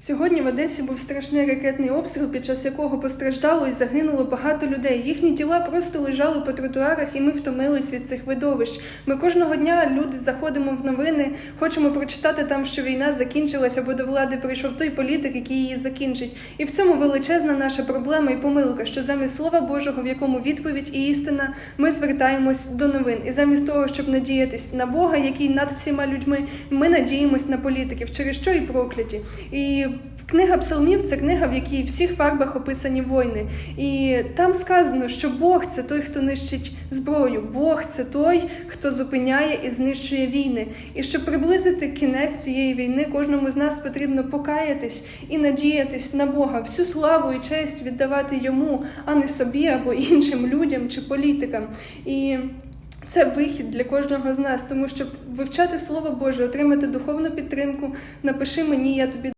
Сьогодні в Одесі був страшний ракетний обстріл, під час якого постраждало і загинуло багато людей. Їхні тіла просто лежали по тротуарах, і ми втомились від цих видовищ. Ми кожного дня люди заходимо в новини, хочемо прочитати там, що війна закінчилася, бо до влади прийшов той політик, який її закінчить. І в цьому величезна наша проблема і помилка, що замість слова Божого, в якому відповідь і істина, ми звертаємось до новин. І замість того, щоб надіятись на Бога, який над всіма людьми, ми надіємось на політиків, через що і прокляті. І книга псалмів це книга, в якій всіх фарбах описані війни. І там сказано, що Бог це той, хто нищить зброю. Бог це той, хто зупиняє і знищує війни. І щоб приблизити кінець цієї війни, кожному з нас потрібно покаятись і надіятись на Бога, всю славу і честь віддавати йому, а не собі або іншим людям чи політикам. І це вихід для кожного з нас, тому щоб вивчати Слово Боже, отримати духовну підтримку. Напиши мені, я тобі